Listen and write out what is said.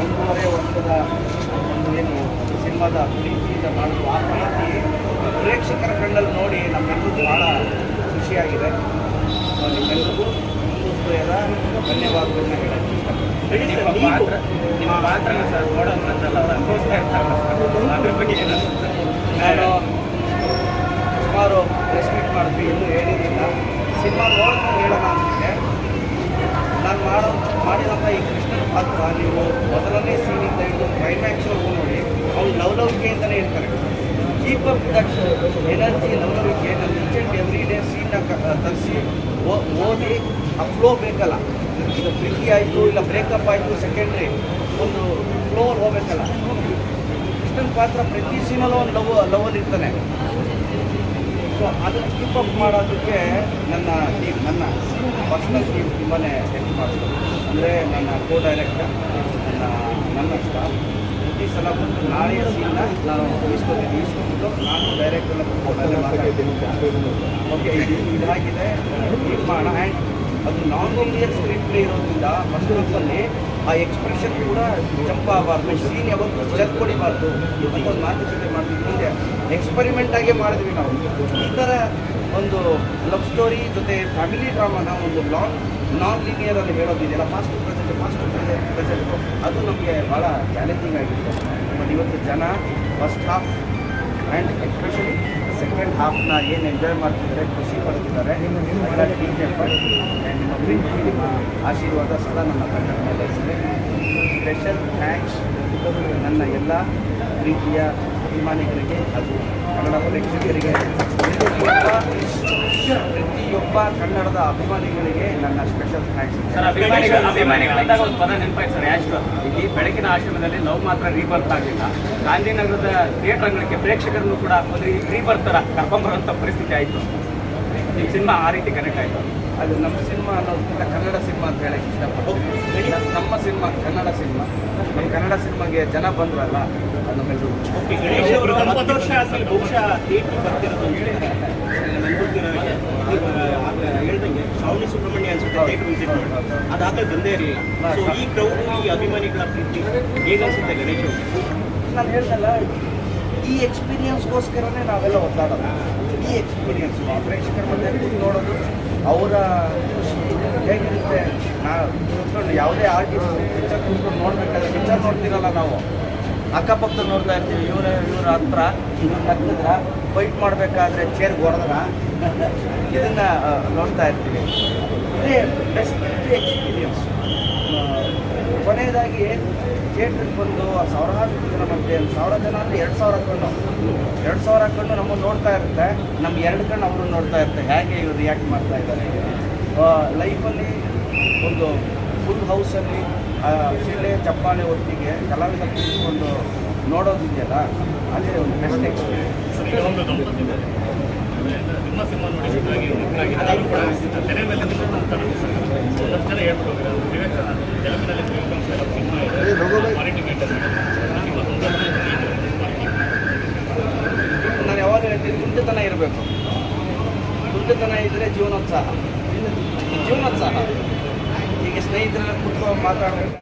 ಒಂದೂವರೆ ವರ್ಷದ ಒಂದು ಏನು ಸಿನಿಮಾದ ಪ್ರೀತಿಯಿಂದ ಮಾಡಿದ್ರು ಆ ಪ್ರೀತಿ ಪ್ರೇಕ್ಷಕರ ಕಣ್ಣಲ್ಲಿ ನೋಡಿ ನಮ್ಮೆಲ್ಲರಿಗೂ ಭಾಳ ಖುಷಿಯಾಗಿದೆ. ಸೊ ನಿಮ್ಮೆಲ್ಲರಿಗೂ ಹೃದಯದ ಧನ್ಯವಾದಗಳನ್ನ ಹೇಳಕ್ಕೆ ಇಷ್ಟಪಡ್ತೀನಿ. ನಿಮ್ಮ ಪಾತ್ರ ಪಾತ್ರನ ಸರ್ ನೋಡೋದು ಬಂದಲ್ಲ ಅವ್ರು ಅನುಭವಿಸ್ತಾ ಇರ್ತಾರಲ್ಲ ಸರ್? ಅದ್ರ ಬಗ್ಗೆ ಏನು ಅನ್ಸುತ್ತೆ? ನಾನು ಸುಮಾರು ಪ್ರೆಸ್ ಮೀಟ್ ಮಾಡಿದ್ವಿ ಇನ್ನೂ ಹೇಳಿರಲಿಲ್ಲ ಸಿನಿಮಾ ನೋಡ್ಕೊಂಡು ಹೇಳೋಣ ಅಂತಿದ್ದೆ ನಾನು ಮಾಡೋ ಮಾಡಿದಂಥ ಈ ಕೃಷ್ಣನ ಪಾತ್ರ ನೀವು ಮೊದಲನೇ ಸೀನಿಂದ ಹಿಡಿದು ಕ್ಲೈಮ್ಯಾಕ್ಸ್ವರೆಗೂ ನೋಡಿ ಅವ್ನು ಕೀಪ್ ಅಪ್ ದಟ್ ಎನರ್ಜಿ ನೋಡೋದಕ್ಕೆ ನಮ್ಮ ಈಚ್ ಆ್ಯಂಡ್ ಎವ್ರಿ ಡೇ ಸೀನ್ನ ತರಿಸಿ. ಓದಿ, ಆ ಫ್ಲೋ ಬೇಕಲ್ಲ. ಈಗ ಪ್ರೀತಿ ಆಯಿತು, ಇಲ್ಲ ಬ್ರೇಕಪ್ ಆಯಿತು ಸೆಕೆಂಡ್ರಿ ಒಂದು ಫ್ಲೋ ಹೋಗ್ಬೇಕಲ್ಲ. ಕೃಷ್ಣನ ಪಾತ್ರ ಪ್ರತಿ ಸೀನಲ್ಲೂ ಒಂದು ಲವ್ ಲವಲ್ ಇರ್ತಾನೆ. ಸೊ ಅದನ್ನು ಕೀಪ್ ಅಪ್ ಮಾಡೋದಕ್ಕೆ ನನ್ನ ಟೀಮ್ ನನ್ನ ಪರ್ಸನಲ್ ಟೀಮ್ ತುಂಬಾ ಹೆಲ್ಪ್ ಮಾಡ್ತಾರೆ. ಅಂದರೆ ನನ್ನ ಕೋ ಡೈರೆಕ್ಟರ್ ನನ್ನ ನನ್ನ ಸ್ಟಾಫ್ ಪ್ರತಿ ಸಲ ಬಂದು ನಾಳೆ ಸೀನ್ನ ನಾನು ಇಸ್ಕೊತೀನಿ ಇಸ್ಕೊಂಡು ನಾನು ಮಾತಾಡ್ತೀನಿ. ಓಕೆ ಇದು ಇದಾಗಿದೆ ಇದು ಮಾಡೋಣ ಆ್ಯಂಡ್ ಅದು ನಾನ್ ಇಂಡಿಯನ್ ಸ್ಕ್ರಿಪ್ಟ್ ಇರೋದ್ರಿಂದ ಫಸ್ಟ್ ಹಾಫಲ್ಲಿ ಆ ಎಕ್ಸ್ಪ್ರೆಷನ್ ಕೂಡ ಜಂಪ್ ಆಗಬಾರ್ದು. ಸೀನ್ ಯಾವತ್ತು ಜಗ್ ಕೊಡಿಬಾರ್ದು ಅಂತ ಒಂದು ಮಾತುಕತೆ ಮಾಡ್ತೀವಿ ಮುಂದೆ ಎಕ್ಸ್ಪರಿಮೆಂಟ್ ಆಗೇ ಮಾಡಿದ್ವಿ ನಾವು. ಈ ಥರ ಒಂದು ಲವ್ ಸ್ಟೋರಿ ಜೊತೆ ಫ್ಯಾಮಿಲಿ ಡ್ರಾಮಾನ ಒಂದು ಲಾಂಗ್ ನಾನ್ ಲೀನಿಯರಲ್ಲಿ ಹೇಳೋದಿದೆಯಲ್ಲ ಫಾಸ್ಟ್ ಪ್ರೆಸೆಂಟ್ ಫಾಸ್ಟ್ ಪ್ರೆಸೆಂಟ್ ಅದು ನಮಗೆ ಭಾಳ ಚಾಲೆಂಜಿಂಗ್ ಆಗಿತ್ತು ಬಟ್ ಇವತ್ತು ಜನ first half and especially second ಹಾಫ್ನ ಏನು ಎಂಜಾಯ್ ಮಾಡ್ತಿದ್ದಾರೆ, ಖುಷಿ ಪಡ್ತಿದ್ದಾರೆ. ಆ್ಯಂಡ್ ನಿಮ್ಮ ನಿಮ್ಮ ಆಶೀರ್ವಾದ ಸದಾ ನನ್ನ ತಂಡದ ಮೇಲೆ ಸ್ಪೆಷಲ್ ಥ್ಯಾಂಕ್ಸ್ ನನ್ನ ಎಲ್ಲ ಪ್ರೀತಿಯ ಅಭಿಮಾನಿಗಳಿಗೆ ಅದು ಕನ್ನಡ ಪ್ರೇಕ್ಷಕರಿಗೆ. ಕನ್ನಡದ ಅಭಿಮಾನಿಗಳಿಗೆ ನನ್ನ ಸ್ಪೆಷಲ್ ಥ್ಯಾಂಕ್ಸ್ ಸರ್ ಅಭಿಮಾನಿಗಳು ಅಭಿಮಾನಿಗಳಂದಾಗ ಒಂದು ಪದ ನೆನಪಾಯ್ತು ಸರ್ ಯಾಶ್ವ ಈ ಬೆಳಕಿನ ಆಶ್ರಮದಲ್ಲಿ ಲವ್ ಮಾತ್ರ ರೀಬರ್ತ್ ಆಗಲಿಲ್ಲ ಗಾಂಧಿನಗರದ ಥಿಯೇಟರ್ ಅಂಗಳಕ್ಕೆ ಪ್ರೇಕ್ಷಕರನ್ನು ಕೂಡ ಒಂದು ರೀಬರ್ತ್ ಥರ ಕರ್ಕೊಂಬರುವಂಥ ಪರಿಸ್ಥಿತಿ ಆಯಿತು. ಈ ಸಿನಿಮಾ ಆ ರೀತಿ ಕನೆಕ್ಟ್ ಆಯಿತು. ಅದು ನಮ್ಮ ಸಿನಿಮಾ ಅನ್ನೋದಕ್ಕಿಂತ ಕನ್ನಡ ಸಿನಿಮಾ ಅಂತ ಹೇಳಕ್ಕೆ ಇಷ್ಟಪಡ್ತೀನಿ. ನಮ್ಮ- ನಮ್ಮ ಸಿನಿಮಾ ಕನ್ನಡ ಸಿನಿಮಾ. ನಮ್ಮ ಕನ್ನಡ ಸಿನಿಮಾಗೆ ಜನ ಬಂದ್ರಲ್ಲ ಅದು ನಮ್ಮೆಲ್ಲರೂ ಓಕೆ ಗಣೇಶ್ ಅವರು ಹತ್ತು ವರ್ಷ ಆದ್ಮೇಲೆ ಬಹುಶಃ ಥಿಯೇಟರ್ ಬರ್ತಿರೋದು ಅಂತ ಹೇಳಿದ್ರೆ ನಾನು ನೋಡ್ತಿರೋರಿಗೆ ಶ್ರಾವಣಿ ಸುಬ್ರಹ್ಮಣ್ಯ ಅನ್ಸುತ್ತೆ ಥಿಯೇಟರ್ ವಿಸಿಟ್ ಅದು ಅದಾಗಲೇ ಬಂದೇ ಇರಲಿಲ್ಲ. ಸೊ ಈ ಕ್ರೌಡ್ ಈ ಅಭಿಮಾನಿಗಳ ಪ್ರೀತಿ ಹೇಗನ್ಸುತ್ತೆ ಗಣೇಶ್ ನಾನು ಹೇಳ್ದಲ್ಲ ಈ ಎಕ್ಸ್ಪೀರಿಯನ್ಸ್ಗೋಸ್ಕರನೇ ನಾವೆಲ್ಲ ಒದ್ದಾಡೋದು. ಈ ಎಕ್ಸ್ಪೀರಿಯನ್ಸ್ ಪ್ರೇಕ್ಷಕರ ಮಧ್ಯೆ ನೋಡೋದು ಅವರ ಖುಷಿ ಹೇಗಿರುತ್ತೆ? ನಾ ಕೂತ್ಕೊಂಡು ಯಾವುದೇ ಆರ್ಟಿಸ್ಟ್ ಪಿಕ್ಚರ್ ಕೂತ್ಕೊಂಡು ನೋಡ್ಬೇಕಾದ್ರೆ ಪಿಕ್ಚರ್ ನೋಡ್ತಿರಲ್ಲ ನಾವು. ಅಕ್ಕಪಕ್ಕ ನೋಡ್ತಾ ಇರ್ತೀವಿ, ಇವ್ರ ಇವ್ರ ಹತ್ರ ಇವ್ರ ಹತ್ತಿದ್ರ ಫೈಟ್ ಮಾಡಬೇಕಾದ್ರೆ ಚೇರ್ ಹೊಡೆದ್ರ ಇದನ್ನ ನೋಡ್ತಾ ಇರ್ತೀವಿ. ಇದೇ ಬೆಸ್ಟ್ ಎಕ್ಸ್ಪೀರಿಯನ್ಸ್ ಕೊನೆಯದಾಗಿ ಥಿಯೇಟ್ರಿಗೆ ಬಂದು ಸಾವಿರಾರು ಜನ ಮಧ್ಯೆ ಸಾವಿರ ಜನ ಅಂದರೆ ಎರಡು ಸಾವಿರ ಹಾಕೊಂಡು ಎರಡು ಸಾವಿರ ಕಣ್ಣು ನಮ್ಮನ್ನು ನೋಡ್ತಾ ಇರುತ್ತೆ. ನಮ್ಮ ಎರಡು ಕಣ್ಣು ಅವರು ನೋಡ್ತಾ ಇರುತ್ತೆ ಹೇಗೆ ಇವ್ರು ರಿಯಾಕ್ಟ್ ಮಾಡ್ತಾ ಇದ್ದಾರೆ. ಲೈಫಲ್ಲಿ ಒಂದು ಫುಲ್ ಹೌಸಲ್ಲಿ ಚಿಳ್ಳೆ ಚಪ್ಪಾಳೆ ಒಟ್ಟಿಗೆ ಕಲಾವಿದ ಕೂತ್ಕೊಂಡು ನೋಡೋದಿದೆಯಲ್ಲ ಅದೇ ಒಂದು ಬೆಸ್ಟ್ ನಾನು ಯಾವಾಗ ಹೇಳ್ತೀನಿ ದುಡ್ಡುತನ ಇರಬೇಕು. ದುಡ್ಡುತನ ಇದ್ದರೆ ಜೀವನೋತ್ಸಾಹ. ಜೀವನೋತ್ಸಾಹ. ಈಗ ಸ್ನೇಹಿತರೆಲ್ಲ ಕುತ್ಕೊಂಡು ಮಾತಾಡಬೇಕು.